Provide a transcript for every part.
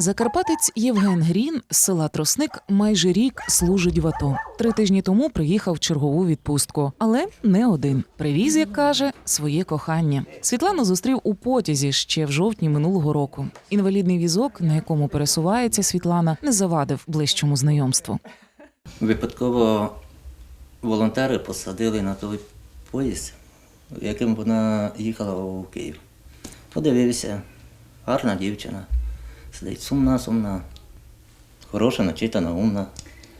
Закарпатець Євген Грін з села Тросник майже рік служить в АТО. Три тижні тому приїхав в чергову відпустку, але не один. Привіз, як каже, своє кохання. Світлану зустрів у потязі ще в жовтні минулого року. Інвалідний візок, на якому пересувається Світлана, не завадив ближчому знайомству. Випадково волонтери посадили на той поїзд, яким вона їхала у Київ. Подивився, гарна дівчина Сидить сумна, сумна, хороша, начитана, умна.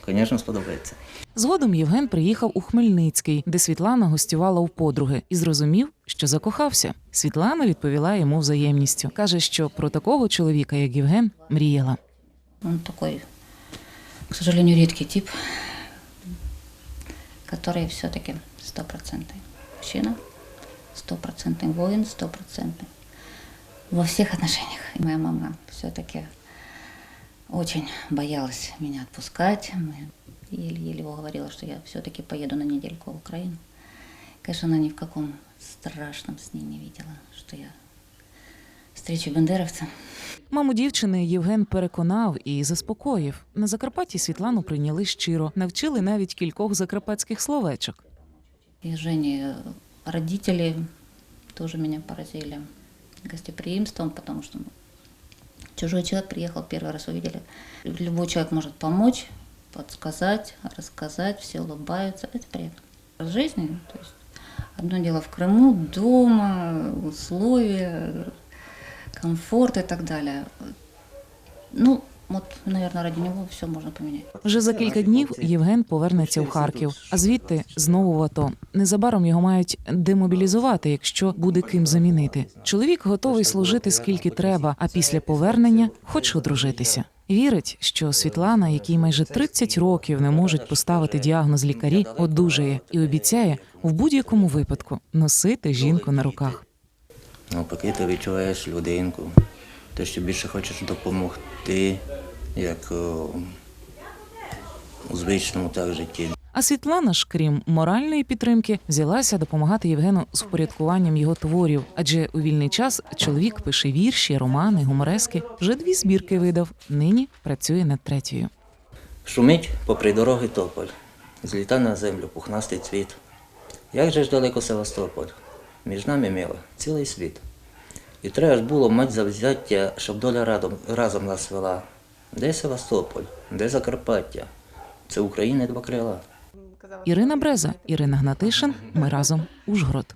Звісно, сподобається. Згодом Євген приїхав у Хмельницький, де Світлана гостювала у подруги, і зрозумів, що закохався. Світлана відповіла йому взаємністю. каже, що про такого чоловіка, як Євген, мріяла. Он такой, к сожалению, редкий тип, который все-таки стопроцентный мужчина, стопроцентный воин, стопроцентный во всех отношениях. И моя мама все-таки очень боялась меня отпускать. Еле-еле уговорила, что я все-таки поеду на недельку в Украину. Конечно, она ни в каком страшном сне не видела, что я встречу бандеровца. Маму дівчини Євген переконав і заспокоїв. На Закарпатті Світлану прийняли щиро, навчили навіть кількох закарпатських словечок. И Жени родители тоже меня поразили гостеприимством, потому что ну, чужой человек приехал, первый раз увидели. Любой человек может помочь, подсказать, рассказать, все улыбаются. Это приятно. В жизни, то есть одно дело в Крыму, дома, условия, комфорт и так далее. Ну, вот, наверное, ради него все можно поменять. Вже за кілька днів Євген повернеться в Харків, а звідти знову в АТО. Незабаром його мають демобілізувати, якщо буде ким замінити. Чоловік готовий служити скільки треба, а після повернення хоче одружитися. Вірить, що Світлана, якій майже 30 років не можуть поставити діагноз лікарі, одужає і обіцяє в будь-якому випадку носити жінку на руках. Навпаки, ти відчуваєш людинку, ти ще більше хочеш допомогти, як у звичному так житті. А Світлана ж, крім моральної підтримки, взялася допомагати Євгену з упорядкуванням його творів. Адже у вільний час чоловік пише вірші, романи, гуморески. Вже дві збірки видав. Нині працює над третьою. Шумить попри дороги тополь, зліта на землю пухнастий цвіт. Як же ж далеко Севастополь, між нами мила цілий світ. І треба ж було мати завзяття, щоб доля разом, разом нас вела. Де Севастополь, де Закарпаття? Це Україна два крила. Ірина Бреза, Ірина Гнатишин. Ми разом Ужгород.